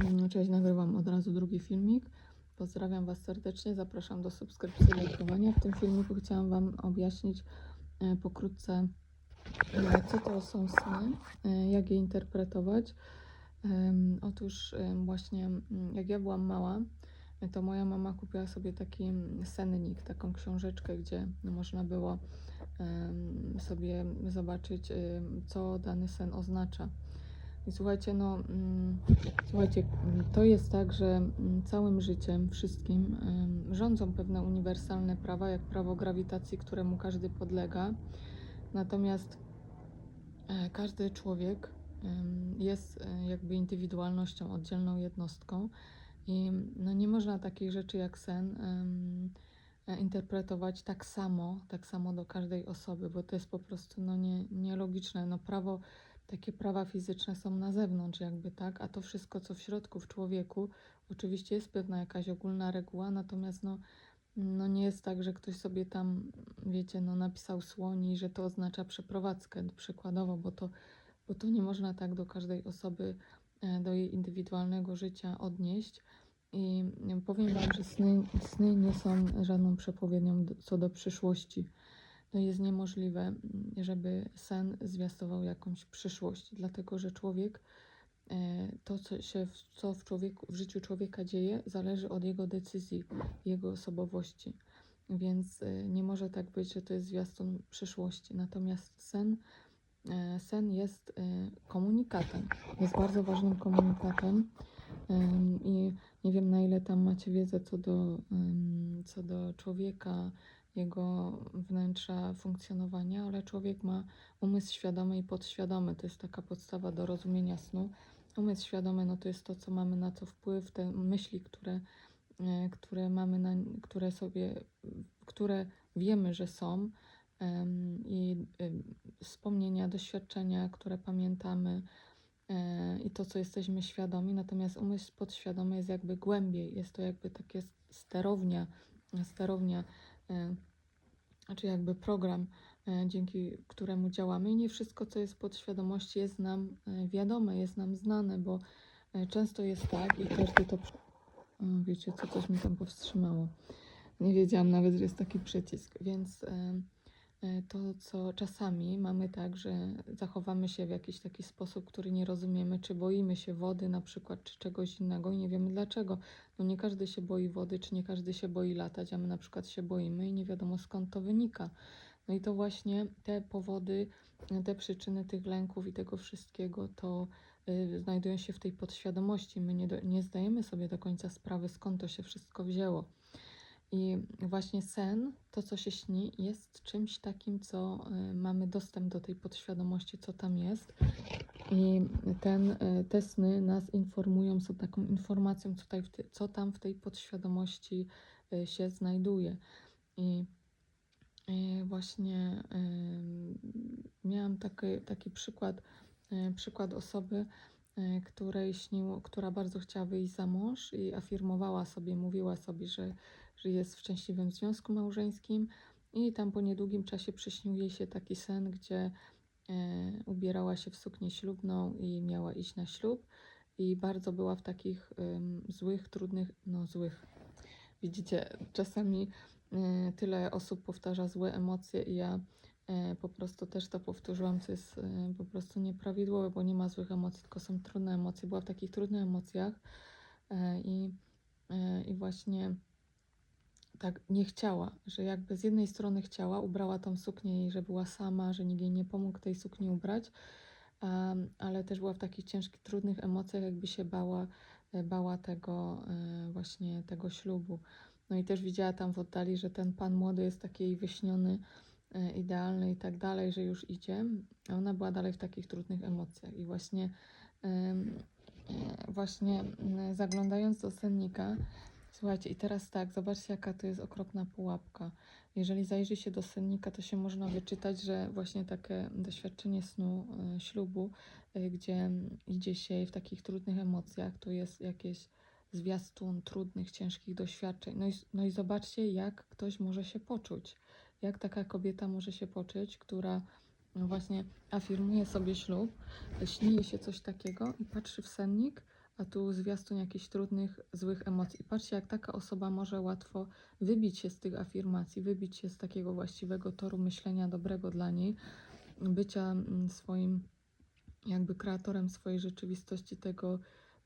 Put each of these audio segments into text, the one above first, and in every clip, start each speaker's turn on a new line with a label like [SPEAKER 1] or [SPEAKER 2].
[SPEAKER 1] Mm, Cześć, nagrywam od razu drugi filmik. Pozdrawiam Was serdecznie, zapraszam do subskrypcji i lajkowania. W tym filmiku chciałam Wam objaśnić e, pokrótce, e, co to są sny, e, jak je interpretować. Otóż właśnie jak ja byłam mała, to moja mama kupiła sobie taki sennik, taką książeczkę, gdzie można było sobie zobaczyć, co dany sen oznacza. I słuchajcie, no, mm, słuchajcie, to jest tak, że mm, całym życiem, wszystkim rządzą pewne uniwersalne prawa, jak prawo grawitacji, któremu każdy podlega. Natomiast e, każdy człowiek jest e, jakby indywidualnością, oddzielną jednostką i no, nie można takich rzeczy jak sen e, interpretować tak samo, tak samo do każdej osoby, bo to jest po prostu no, nie, nielogiczne. No, prawo takie prawa fizyczne są na zewnątrz, jakby tak, a to wszystko, co w środku, w człowieku, oczywiście jest pewna jakaś ogólna reguła, natomiast no, no nie jest tak, że ktoś sobie tam, wiecie, no napisał słoni, że to oznacza przeprowadzkę, przykładowo, bo to, bo to nie można tak do każdej osoby, e, do jej indywidualnego życia odnieść. I powiem Wam, że sny, sny nie są żadną przepowiednią co do przyszłości no jest niemożliwe, mm, żeby sen zwiastował jakąś przyszłość, dlatego że człowiek, e, to co się, co w, człowieku, w życiu człowieka dzieje, zależy od jego decyzji, jego osobowości. Więc e, nie może tak być, że to jest zwiastun przyszłości. Natomiast sen, e, sen jest komunikatem, jest bardzo ważnym komunikatem. Em, I nie wiem, na ile tam macie wiedzę co do, co do człowieka, jego wnętrza funkcjonowania, ale człowiek ma umysł świadomy i podświadomy. To jest taka podstawa do rozumienia snu. Umysł świadomy no to jest to, co mamy na co wpływ, te myśli, które, e, które mamy, na, które sobie, które wiemy, że są i wspomnienia, doświadczenia, które pamiętamy e, i to, co jesteśmy świadomi. Natomiast umysł podświadomy jest jakby głębiej, jest to jakby takie sterownia, sterownia znaczy jakby program, e, dzięki któremu działamy. I nie wszystko, co jest podświadomości, jest nam e, wiadome, jest nam znane, bo e, często jest tak i każdy to. O, wiecie, co coś mi tam powstrzymało. Nie wiedziałam nawet, że jest taki przycisk, więc to, co czasami mamy tak, że zachowamy się w jakiś taki sposób, który nie rozumiemy, czy boimy się wody na przykład, czy czegoś innego i nie wiemy dlaczego. No nie każdy się boi wody, czy nie każdy się boi latać, a my na przykład się boimy i nie wiadomo skąd to wynika. No i to właśnie te powody, te przyczyny tych lęków i tego wszystkiego to y, znajdują się w tej podświadomości. My nie, do, nie zdajemy sobie do końca sprawy, skąd to się wszystko wzięło. I właśnie sen, to co się śni, jest czymś takim, co y, mamy dostęp do tej podświadomości, co tam jest. I ten, y, te sny nas informują, są taką informacją, co, tutaj co tam w tej podświadomości y, się znajduje. I właśnie miałam taki, taki przykład, przykład osoby, której śniło, która bardzo chciała wyjść za mąż i afirmowała sobie, mówiła sobie, że, że jest w szczęśliwym związku małżeńskim. I tam po niedługim czasie przyśnił jej się taki sen, gdzie e, ubierała się w suknię ślubną i miała iść na ślub. I bardzo była w takich złych, trudnych, no złych. Widzicie, czasami e, tyle osób powtarza złe emocje i ja e, po prostu też to powtórzyłam, co jest e, po prostu nieprawidłowe, bo nie ma złych emocji, tylko są trudne emocje. Była w takich trudnych emocjach i, i właśnie tak nie chciała, że jakby z jednej strony chciała, ubrała tą suknię i że była sama, że nikt jej nie pomógł tej sukni ubrać, em, ale też była w takich ciężkich, trudnych emocjach, jakby się bała, e, bała tego e, właśnie tego ślubu. No i też widziała tam w oddali, że ten pan młody jest taki wyśniony, e, idealny i tak dalej, że już idzie, a ona była dalej w takich trudnych emocjach i właśnie właśnie zaglądając do sennika, Słuchajcie, i teraz tak, zobaczcie, jaka to jest okropna pułapka. Jeżeli zajrzy się do sennika, to się można wyczytać, że właśnie takie doświadczenie snu, e, ślubu, e, gdzie idzie się w takich trudnych emocjach, to jest jakieś zwiastun trudnych, ciężkich doświadczeń. No i, no i zobaczcie, jak ktoś może się poczuć. Jak taka kobieta może się poczuć, która no właśnie afirmuje sobie ślub, śni jej się coś takiego i patrzy w sennik, a tu zwiastun jakichś trudnych, złych emocji. Patrzcie, jak taka osoba może łatwo wybić się z tych afirmacji, wybić się z takiego właściwego toru myślenia dobrego dla niej, bycia mm, swoim, jakby kreatorem swojej rzeczywistości, tego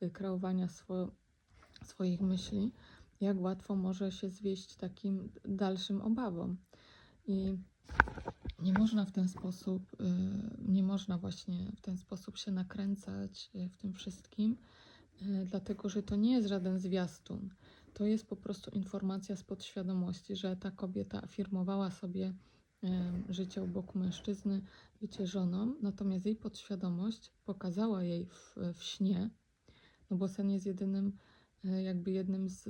[SPEAKER 1] y, kreowania swo, swoich myśli, jak łatwo może się zwieść takim dalszym obawom. I nie można w ten sposób, y, nie można właśnie w ten sposób się nakręcać y, w tym wszystkim, dlatego że to nie jest żaden zwiastun. To jest po prostu informacja z podświadomości, że ta kobieta afirmowała sobie y, życie u boku mężczyzny, bycie żoną, natomiast jej podświadomość pokazała jej w, w śnie, no bo sen jest jedynym, y, jakby jednym z,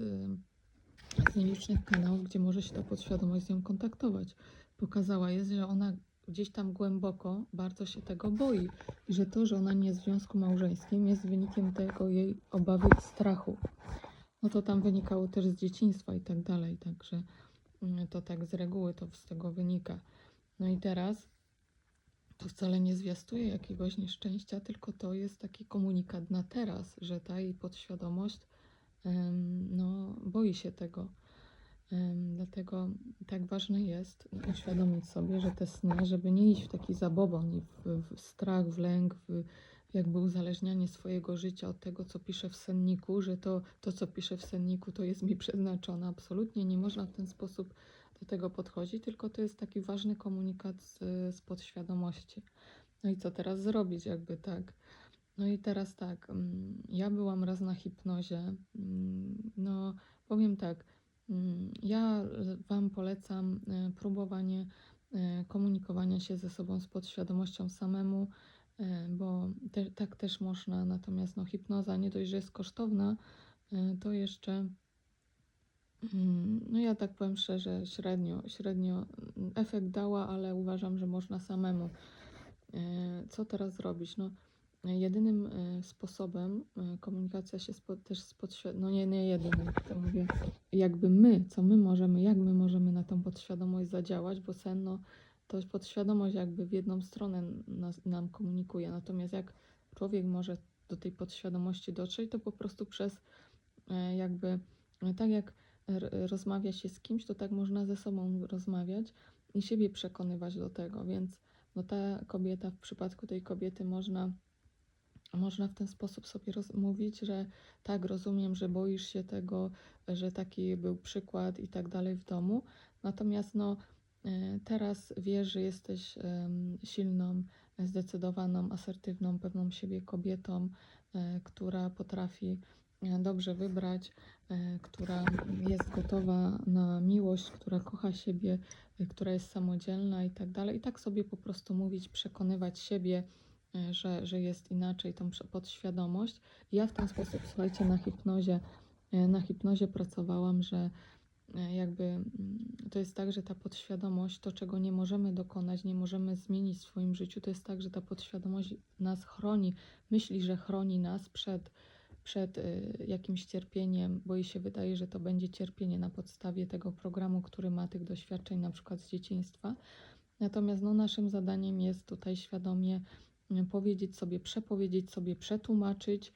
[SPEAKER 1] z nielicznych kanałów, gdzie może się ta podświadomość z nią kontaktować pokazała jest, że ona gdzieś tam głęboko bardzo się tego boi i że to, że ona nie jest w związku małżeńskim jest wynikiem tego jej obawy i strachu. No to tam wynikało też z dzieciństwa i tak dalej, także mm, to tak z reguły to z tego wynika. No i teraz to wcale nie zwiastuje jakiegoś nieszczęścia, tylko to jest taki komunikat na teraz, że ta jej podświadomość no, boi się tego. Dlatego tak ważne jest uświadomić sobie, że te sny, żeby nie iść w taki zabobon w, w strach, w lęk, w jakby uzależnianie swojego życia od tego, co pisze w senniku, że to, to co pisze w senniku, to jest mi przeznaczone. Absolutnie nie można w ten sposób do tego podchodzić, tylko to jest taki ważny komunikat z, z podświadomości. No i co teraz zrobić, jakby tak. No i teraz tak, mm, ja byłam raz na hipnozie. mm, No, powiem tak, Ja Wam polecam e, próbowanie e, komunikowania się ze sobą z podświadomością samemu, bo te, tak też można. Natomiast no, hipnoza nie dość, że jest kosztowna, to jeszcze, mm, no ja tak powiem szczerze, średnio, średnio mm, efekt dała, ale uważam, że można samemu. Co teraz zrobić? No, jedynym sposobem komunikacja się z też z podświadomością, no nie, nie jedynym, mówię, jakby my, co my możemy, jak my możemy na tą podświadomość zadziałać, bo sen, no, to podświadomość jakby w jedną stronę nas, nam komunikuje, natomiast jak człowiek może do tej podświadomości dotrzeć, to po prostu przez e, jakby, tak jak rozmawia się z kimś, to tak można ze sobą rozmawiać i siebie przekonywać do tego, więc no ta kobieta, w przypadku tej kobiety można można w ten sposób sobie mówić, że tak, rozumiem, że boisz się tego, że taki był przykład i tak dalej w domu. Natomiast no, e, teraz wiesz, że jesteś silną, zdecydowaną, asertywną, pewną siebie kobietą, e, która potrafi e, dobrze wybrać, która jest gotowa na miłość, która kocha siebie, która jest samodzielna i tak dalej. I tak sobie po prostu mówić, przekonywać siebie, że, że jest inaczej, tą podświadomość. Ja w ten sposób, słuchajcie, na hipnozie, e, na hipnozie pracowałam, że e, jakby mm, to jest tak, że ta podświadomość, to czego nie możemy dokonać, nie możemy zmienić w swoim życiu, to jest tak, że ta podświadomość nas chroni, myśli, że chroni nas przed, przed jakimś cierpieniem, bo jej się wydaje, że to będzie cierpienie na podstawie tego programu, który ma tych doświadczeń na przykład z dzieciństwa. Natomiast no, naszym zadaniem jest tutaj świadomie powiedzieć sobie, przepowiedzieć sobie, przetłumaczyć,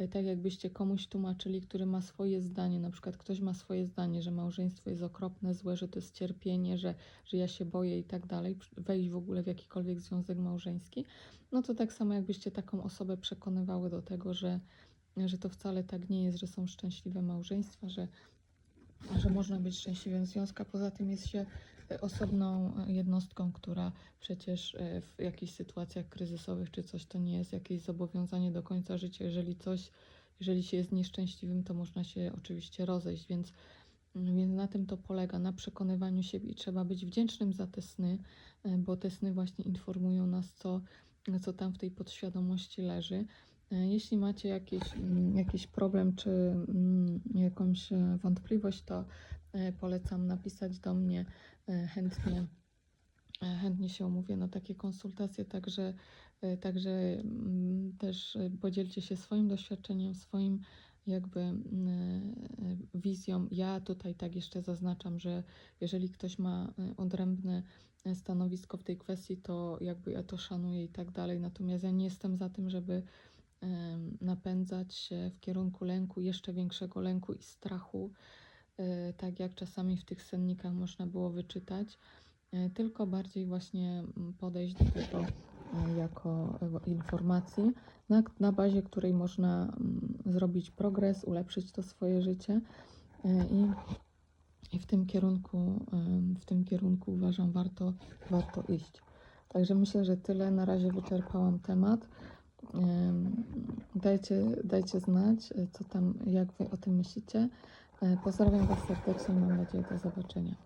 [SPEAKER 1] y, tak jakbyście komuś tłumaczyli, który ma swoje zdanie, na przykład ktoś ma swoje zdanie, że małżeństwo jest okropne, złe, że to jest cierpienie, że, że ja się boję i tak dalej, wejść w ogóle w jakikolwiek związek małżeński, no to tak samo jakbyście taką osobę przekonywały do tego, że, że to wcale tak nie jest, że są szczęśliwe małżeństwa, że, że można być szczęśliwym związku, poza tym jest się e, osobną e, jednostką, która przecież e, w jakichś sytuacjach kryzysowych czy coś to nie jest jakieś zobowiązanie do końca życia. Jeżeli coś, jeżeli się jest nieszczęśliwym, to można się oczywiście rozejść, więc, mm, więc na tym to polega, na przekonywaniu siebie i trzeba być wdzięcznym za te sny, e, bo te sny właśnie informują nas, co, co tam w tej podświadomości leży. Jeśli macie jakiś, mm, jakiś problem czy mm, jakąś wątpliwość, to polecam napisać do mnie e, chętnie. e, Chętnie się umówię na takie konsultacje, także, e, także mm, też e, podzielcie się swoim doświadczeniem, swoim jakby mm, e, wizją. Ja tutaj tak jeszcze zaznaczam, że jeżeli ktoś ma e, odrębne e, stanowisko w tej kwestii, to jakby ja to szanuję i tak dalej. Natomiast ja nie jestem za tym, żeby napędzać się w kierunku lęku, jeszcze większego lęku i strachu, e, tak jak czasami w tych sennikach można było wyczytać, e, tylko bardziej właśnie mm, podejść do tego e, jako e, informacji, na, na bazie której można mm, zrobić progres, ulepszyć to swoje życie e, i, i w tym kierunku, w tym kierunku uważam warto, warto iść. Także myślę, że tyle. Na razie wyczerpałam temat. Em, Dajcie, dajcie znać, e, co tam, jak wy o tym myślicie. E, Pozdrawiam Was serdecznie mam nadzieję do zobaczenia.